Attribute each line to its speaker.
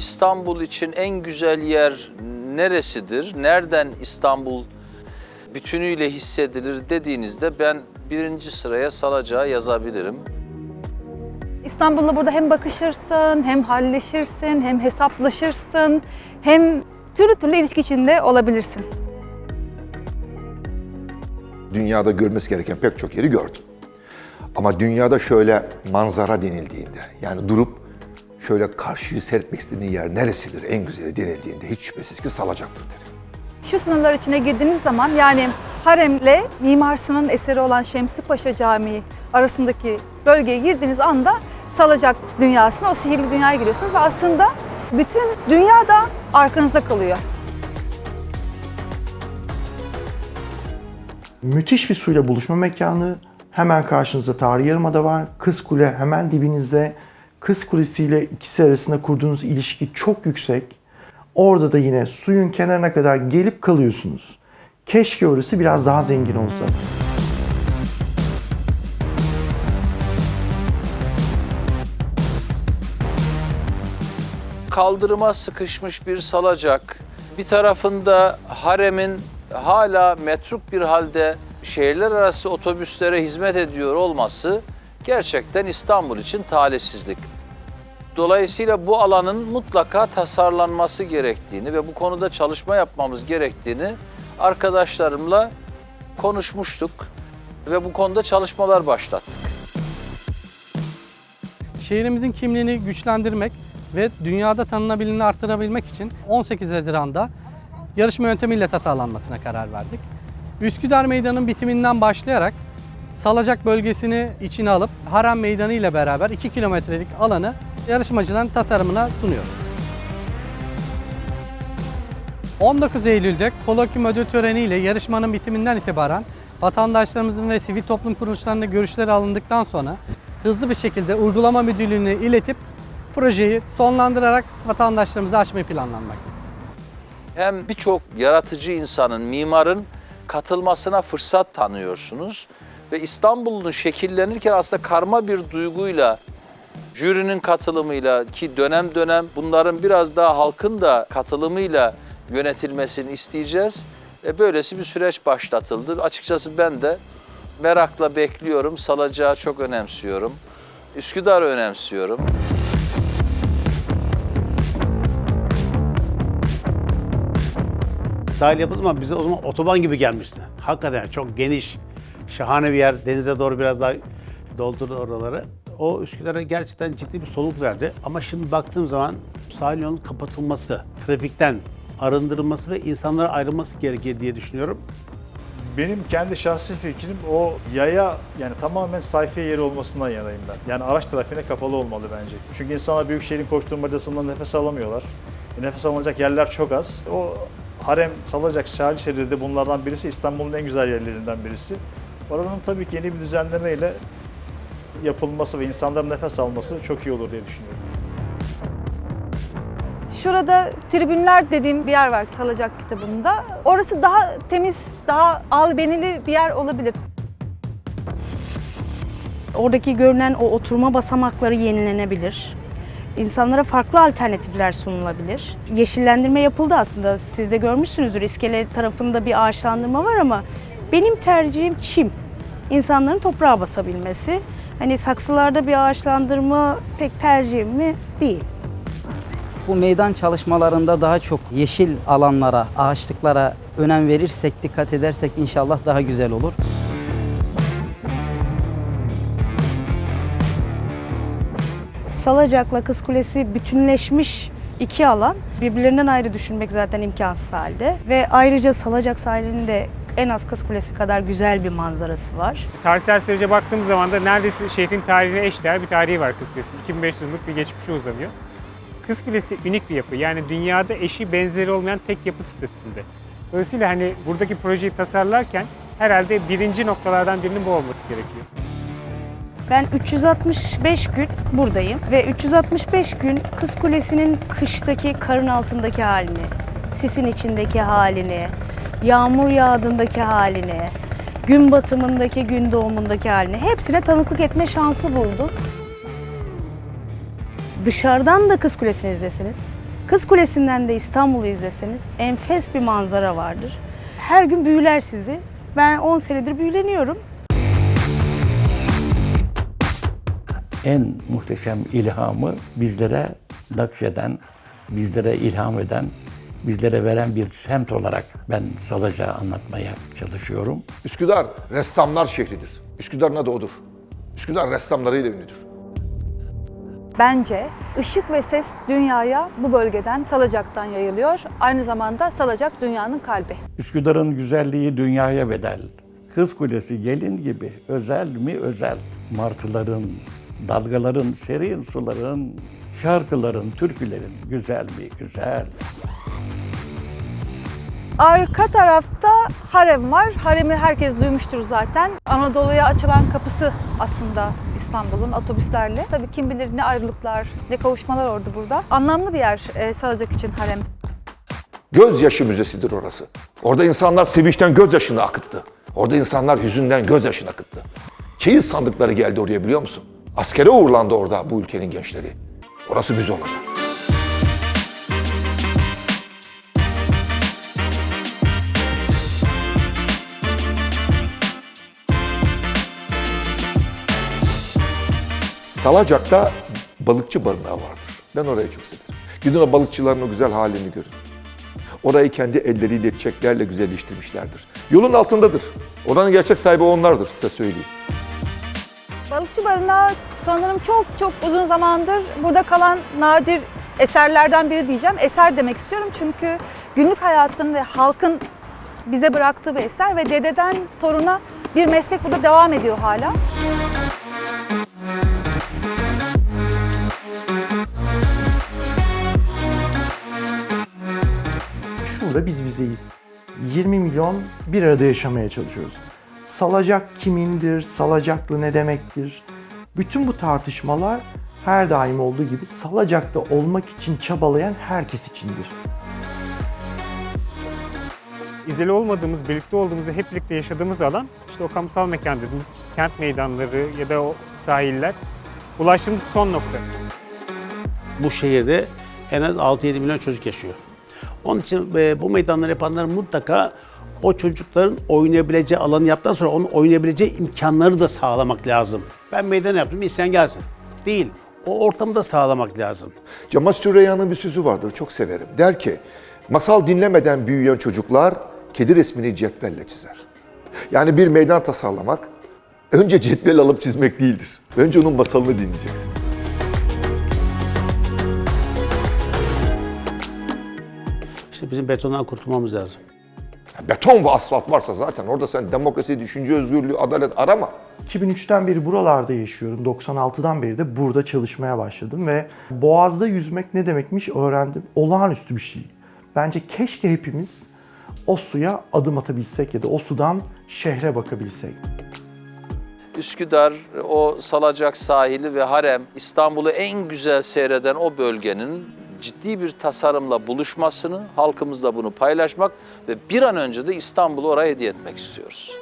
Speaker 1: İstanbul için en güzel yer neresidir? Nereden İstanbul bütünüyle hissedilir dediğinizde ben birinci sıraya Salacak'ı yazabilirim.
Speaker 2: İstanbul'la burada hem bakışırsın, hem halleşirsin, hem hesaplaşırsın, hem türlü türlü ilişki içinde olabilirsin.
Speaker 3: Dünyada görmesi gereken pek çok yeri gördüm. Ama dünyada şöyle manzara denildiğinde, yani durup şöyle karşıyı seyretmek istediğin yer neresidir en güzeli denildiğinde hiç şüphesiz ki Salacak'tır derim.
Speaker 2: Şu sınırlar içine girdiğiniz zaman yani haremle Mimar Sinan'ın eseri olan Şemsi Paşa Camii arasındaki bölgeye girdiğiniz anda Salacak dünyasına, o sihirli dünyaya giriyorsunuz ve aslında bütün dünya da arkanızda kalıyor.
Speaker 4: Müthiş bir suyla buluşma mekanı. Hemen karşınızda Tarihi Yarımada var. Kız Kule hemen dibinizde. Kız Kulesi ile ikisi arasında kurduğunuz ilişki çok yüksek. Orada da yine suyun kenarına kadar gelip kalıyorsunuz. Keşke orası biraz daha zengin olsa.
Speaker 1: Kaldırıma sıkışmış bir salacak. Bir tarafında haremin hala metruk bir halde şehirler arası otobüslere hizmet ediyor olması gerçekten İstanbul için talihsizlik. Dolayısıyla bu alanın mutlaka tasarlanması gerektiğini ve bu konuda çalışma yapmamız gerektiğini arkadaşlarımla konuşmuştuk ve bu konuda çalışmalar başlattık.
Speaker 5: Şehrimizin kimliğini güçlendirmek ve dünyada tanınabilirliğini arttırabilmek için 18 Haziran'da yarışma yöntemiyle tasarlanmasına karar verdik. Üsküdar Meydanı'nın bitiminden başlayarak Salacak bölgesini içine alıp Harem Meydanı ile beraber 2 kilometrelik alanı yarışmacıların tasarımına sunuyoruz. 19 Eylül'de kolokyum ödül töreniyle yarışmanın bitiminden itibaren vatandaşlarımızın ve sivil toplum kuruluşlarının görüşleri alındıktan sonra hızlı bir şekilde uygulama müdürlüğüne iletip projeyi sonlandırarak vatandaşlarımıza açmayı planlanmaktayız.
Speaker 1: hem birçok yaratıcı insanın, mimarın katılmasına fırsat tanıyorsunuz. Ve İstanbul'un şekillenirken aslında karma bir duyguyla, jürinin katılımıyla ki dönem dönem bunların biraz daha halkın da katılımıyla yönetilmesini isteyeceğiz. E böylesi bir süreç başlatıldı. Açıkçası ben de merakla bekliyorum. Salacağı çok önemsiyorum. Üsküdar'ı önemsiyorum.
Speaker 6: Sahil yapıldığı zaman bize o zaman otoban gibi gelmişti. Hakikaten çok geniş, şahane bir yer. Denize doğru biraz daha doldurdu oraları. O Üsküdar'a gerçekten ciddi bir soluk verdi. Ama şimdi baktığım zaman sahil yolunun kapatılması, trafikten arındırılması ve insanlara ayrılması gerekir diye düşünüyorum.
Speaker 7: Benim kendi şahsi fikrim o yaya yani tamamen sayfiye yeri olmasından yanayım ben. Yani araç trafiğine kapalı olmalı bence. Çünkü insanlar büyük şehrin koşturmacasından nefes alamıyorlar. E, nefes alınacak yerler çok az. O harem salacak sahil şeridi bunlardan birisi İstanbul'un en güzel yerlerinden birisi. Oranın tabii ki yeni bir düzenlemeyle yapılması ve insanların nefes alması çok iyi olur diye düşünüyorum.
Speaker 2: Şurada tribünler dediğim bir yer var Salacak kitabında. Orası daha temiz, daha albenili bir yer olabilir.
Speaker 8: Oradaki görünen o oturma basamakları yenilenebilir. İnsanlara farklı alternatifler sunulabilir. Yeşillendirme yapıldı aslında. Siz de görmüşsünüzdür. İskele tarafında bir ağaçlandırma var ama benim tercihim çim. İnsanların toprağa basabilmesi. Hani saksılarda bir ağaçlandırma pek tercihim mi? Değil.
Speaker 9: Bu meydan çalışmalarında daha çok yeşil alanlara, ağaçlıklara önem verirsek, dikkat edersek inşallah daha güzel olur.
Speaker 8: Salacak'la Kız Kulesi bütünleşmiş iki alan. Birbirlerinden ayrı düşünmek zaten imkansız halde. Ve ayrıca Salacak sahilinde en az Kız Kulesi kadar güzel bir manzarası var.
Speaker 10: Tarihsel sürece baktığımız zaman da neredeyse şehrin tarihine eşdeğer bir tarihi var Kız Kulesi'nin. 2500 yıllık bir geçmişe uzanıyor. Kız Kulesi unik bir yapı. Yani dünyada eşi benzeri olmayan tek yapı statüsünde. Dolayısıyla hani buradaki projeyi tasarlarken herhalde birinci noktalardan birinin bu olması gerekiyor.
Speaker 8: Ben 365 gün buradayım ve 365 gün Kız Kulesi'nin kıştaki karın altındaki halini, sisin içindeki halini, yağmur yağdığındaki halini, gün batımındaki, gün doğumundaki halini hepsine tanıklık etme şansı buldum. Dışarıdan da Kız Kulesi'ni izlesiniz. Kız Kulesi'nden de İstanbul'u izleseniz enfes bir manzara vardır. Her gün büyüler sizi. Ben 10 senedir büyüleniyorum.
Speaker 11: en muhteşem ilhamı bizlere nakşeden, bizlere ilham eden, bizlere veren bir semt olarak ben Salacak'ı anlatmaya çalışıyorum.
Speaker 3: Üsküdar ressamlar şehridir. Üsküdar'ın adı odur. Üsküdar ressamlarıyla ünlüdür.
Speaker 2: Bence ışık ve ses dünyaya bu bölgeden Salacak'tan yayılıyor. Aynı zamanda Salacak dünyanın kalbi.
Speaker 11: Üsküdar'ın güzelliği dünyaya bedel. Kız Kulesi gelin gibi özel mi özel. Martıların, dalgaların, serin suların, şarkıların, türkülerin güzel mi güzel.
Speaker 2: Arka tarafta harem var. Haremi herkes duymuştur zaten. Anadolu'ya açılan kapısı aslında İstanbul'un otobüslerle. Tabii kim bilir ne ayrılıklar, ne kavuşmalar oldu burada. Anlamlı bir yer e, Salacak için harem.
Speaker 3: Gözyaşı müzesidir orası. Orada insanlar sevinçten gözyaşını akıttı. Orada insanlar hüzünden gözyaşını akıttı. Çeyiz sandıkları geldi oraya biliyor musun? Askere uğurlandı orada bu ülkenin gençleri. Orası müze olacak. Salacak'ta balıkçı barınağı vardır. Ben orayı çok severim. Gidin o balıkçıların o güzel halini görün. Orayı kendi elleriyle çiçeklerle güzelleştirmişlerdir. Yolun altındadır. Oranın gerçek sahibi onlardır size söyleyeyim.
Speaker 2: Balıkçı Barınağı sanırım çok çok uzun zamandır burada kalan nadir eserlerden biri diyeceğim. Eser demek istiyorum çünkü günlük hayatın ve halkın bize bıraktığı bir eser ve dededen toruna bir meslek burada devam ediyor hala.
Speaker 4: Şurada biz bizeyiz. 20 milyon bir arada yaşamaya çalışıyoruz. Salacak kimindir, salacaklı ne demektir? Bütün bu tartışmalar her daim olduğu gibi salacakta olmak için çabalayan herkes içindir.
Speaker 10: İzole olmadığımız, birlikte olduğumuz, hep birlikte yaşadığımız alan işte o kamusal mekan dediğimiz kent meydanları ya da o sahiller ulaştığımız son nokta.
Speaker 6: Bu şehirde en az 6-7 milyon çocuk yaşıyor. Onun için e, bu meydanları yapanlar mutlaka o çocukların oynayabileceği alanı yaptıktan sonra onun oynayabileceği imkanları da sağlamak lazım. Ben meydan yaptım, isyan gelsin. Değil. O ortamı da sağlamak lazım.
Speaker 3: Cemal Süreyya'nın bir sözü vardır, çok severim. Der ki, masal dinlemeden büyüyen çocuklar kedi resmini cetvelle çizer. Yani bir meydan tasarlamak, önce cetvel alıp çizmek değildir. Önce onun masalını dinleyeceksiniz.
Speaker 6: Bizim betondan kurtulmamız lazım.
Speaker 3: Beton ve asfalt varsa zaten orada sen demokrasi, düşünce özgürlüğü, adalet arama.
Speaker 4: 2003'ten beri buralarda yaşıyorum. 96'dan beri de burada çalışmaya başladım ve Boğaz'da yüzmek ne demekmiş öğrendim. Olağanüstü bir şey. Bence keşke hepimiz o suya adım atabilsek ya da o sudan şehre bakabilsek.
Speaker 1: Üsküdar, o Salacak sahili ve harem İstanbul'u en güzel seyreden o bölgenin ciddi bir tasarımla buluşmasını, halkımızla bunu paylaşmak ve bir an önce de İstanbul'u oraya hediye etmek istiyoruz.